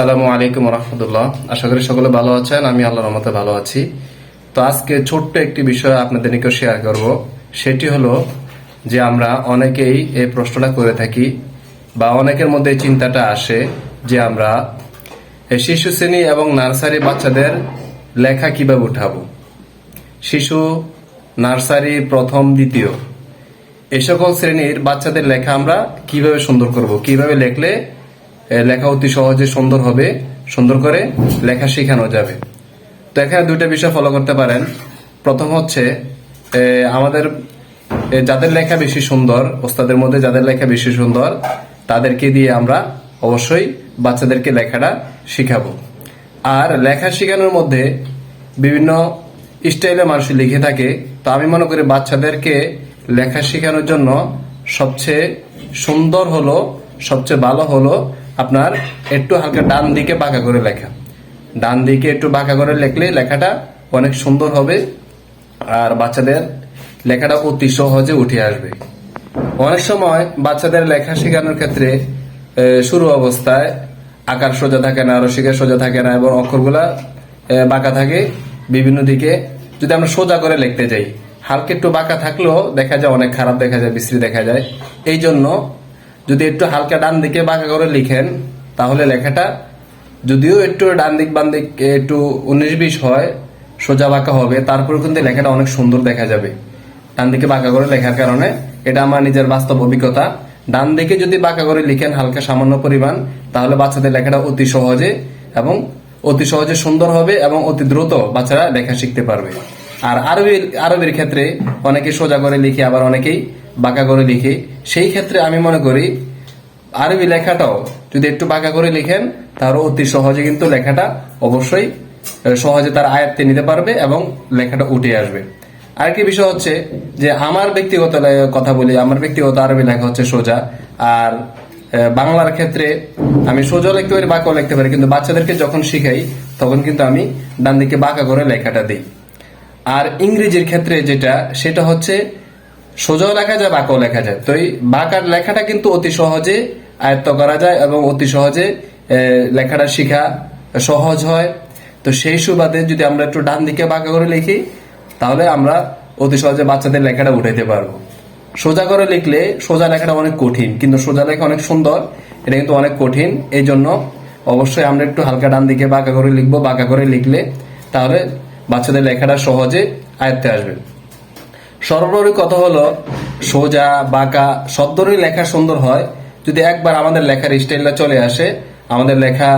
আসসালামু আলাইকুম রহমতুল্লাহ আশা করি সকলে ভালো আছেন আমি আল্লাহর রহমতে ভালো আছি। তো আজকে ছোট্ট একটি বিষয় আপনাদের নিকট শেয়ার করব। সেটি হলো যে আমরা অনেকেই এই প্রশ্নটা করে থাকি বা অনেকের মধ্যে চিন্তাটা আসে যে আমরা শিশু শ্রেণি এবং নার্সারি বাচ্চাদের লেখা কীভাবে উঠাবো? শিশু নার্সারি প্রথম দ্বিতীয়। এই সকল শ্রেণির বাচ্চাদের লেখা আমরা কীভাবে সুন্দর করব? কীভাবে লেখলে এ, লেখা অতি সহজে সুন্দর হবে, সুন্দর করে লেখা শেখানো যাবে। তো এখানে দুইটা বিষয় ফলো করতে পারেন। প্রথম হচ্ছে আমাদের যাদের লেখা বেশি সুন্দর, ওস্তাদের মধ্যে যাদের লেখা বেশি সুন্দর, তাদেরকে দিয়ে আমরা অবশ্যই বাচ্চাদেরকে লেখাটা শিখাবো। আর লেখা শেখানোর মধ্যে বিভিন্ন স্টাইলে মানুষ লিখে থাকে, তো আমি মনে করি বাচ্চাদেরকে লেখা শেখানোর জন্য সবচেয়ে সুন্দর হলো, সবচেয়ে ভালো হলো আপনার একটু হালকা ডান দিকে বাঁকা করে লেখা। ডান দিকে একটু বাঁকা করে লেখলে লেখাটা অনেক সুন্দর হবে আর বাচ্চাদের লেখাটা অতি সহজে উঠে আসবে। অনেক সময় বাচ্চাদের লেখা শেখানোর ক্ষেত্রে শুরু অবস্থায় আকার সোজা থাকে না রসিকা সোজা থাকে না এবং অক্ষরগুলা বাঁকা থাকে। বিভিন্ন দিকে যদি আমরা সোজা করে লিখতে যাই, হালকা একটু বাঁকা থাকলেও দেখা যায় অনেক খারাপ দেখা যায়, বিশ্রী দেখা যায়। এই জন্য যদি একটু হালকা ডান দিকে বাঁকা করে লিখেন, তাহলে লেখাটা যদিও একটু ডান দিক, বাম দিক একটু উনিশ বিশ হয়, সোজা বাঁকা হবে, তারপরে কিন্তু লেখাটা অনেক সুন্দর দেখা যাবে। ডান দিকে বাঁকা করে লেখার কারণে এটা আমার নিজের বাস্তব অভিজ্ঞতা। ডান দিকে যদি বাঁকা করে লিখেন হালকা সামান্য পরিমাণ, তাহলে বাচ্চাদের লেখাটা অতি সহজে এবং অতি সহজে সুন্দর হবে এবং অতি দ্রুত বাচ্চারা লেখা শিখতে পারবে। আর আরবি, আরবির ক্ষেত্রে অনেকে সোজা করে লিখে আবার অনেকেই বাঁকা করে লিখে। সেই ক্ষেত্রে আমি মনে করি, আরবি লেখাটাও যদি একটু বাঁকা করে লিখেন তাহলে অতি সহজে কিন্তু লেখাটা অবশ্যই সহজে তার আয়ত্তে নিতে পারবে এবং লেখাটা উঠে আসবে। আরেকটি বিষয় হচ্ছে যে, আমার ব্যক্তিগত কথা বলি, আমার ব্যক্তিগত আরবি লেখা হচ্ছে সোজা। আর বাংলার ক্ষেত্রে আমি সোজা লিখতে পারি, বাঁকাও লিখতে পারি, কিন্তু বাচ্চাদেরকে যখন শিখাই, তখন কিন্তু আমি ডান দিকে বাঁকা করে লেখাটা দিই। আর ইংরেজির ক্ষেত্রে যেটা, সেটা হচ্ছে সোজাও লেখা যায়, বাঁকাও লেখা যায়। তো এই বাঁকার লেখাটা কিন্তু অতি সহজে আয়ত্ত করা যায় এবং অতি সহজে লেখাটা শেখা সহজ হয়। তো সেই সুবাদে যদি আমরা একটু ডান দিকে বাঁকা করে লিখি, তাহলে আমরা অতি সহজে বাচ্চাদের লেখাটা উঠাইতে পারব। সোজা করে লিখলে সোজা লেখাটা অনেক কঠিন, কিন্তু সোজা লেখা অনেক সুন্দর। এটা কিন্তু অনেক কঠিন। এই জন্য অবশ্যই আমরা একটু হালকা ডান দিকে বাঁকা করে লিখব। বাঁকা করে লিখলে তাহলে বাচ্চাদের লেখাটা সহজে আয়ত্তে আসবে। সর্বোপরি কথা হলো, সোজা, বাঁকা সব ধরনের লেখা সুন্দর হয়। যদি একবার আমাদের লেখার স্টাইলটা চলে আসে, আমাদের লেখা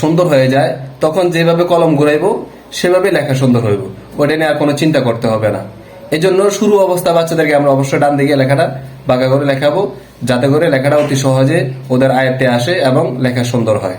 সুন্দর হয়ে যায়, তখন যেভাবে কলম ঘুরাইবো সেভাবে লেখা সুন্দর হইব। ওটা নিয়ে আর কোনো চিন্তা করতে হবে না। এই জন্য শুরু অবস্থা বাচ্চাদেরকে আমরা অবশ্যই ডান দিকে লেখাটা বাঁকা করে লেখাবো, যাতে করে লেখাটা অতি সহজে ওদের আয়ত্তে আসে এবং লেখা সুন্দর হয়।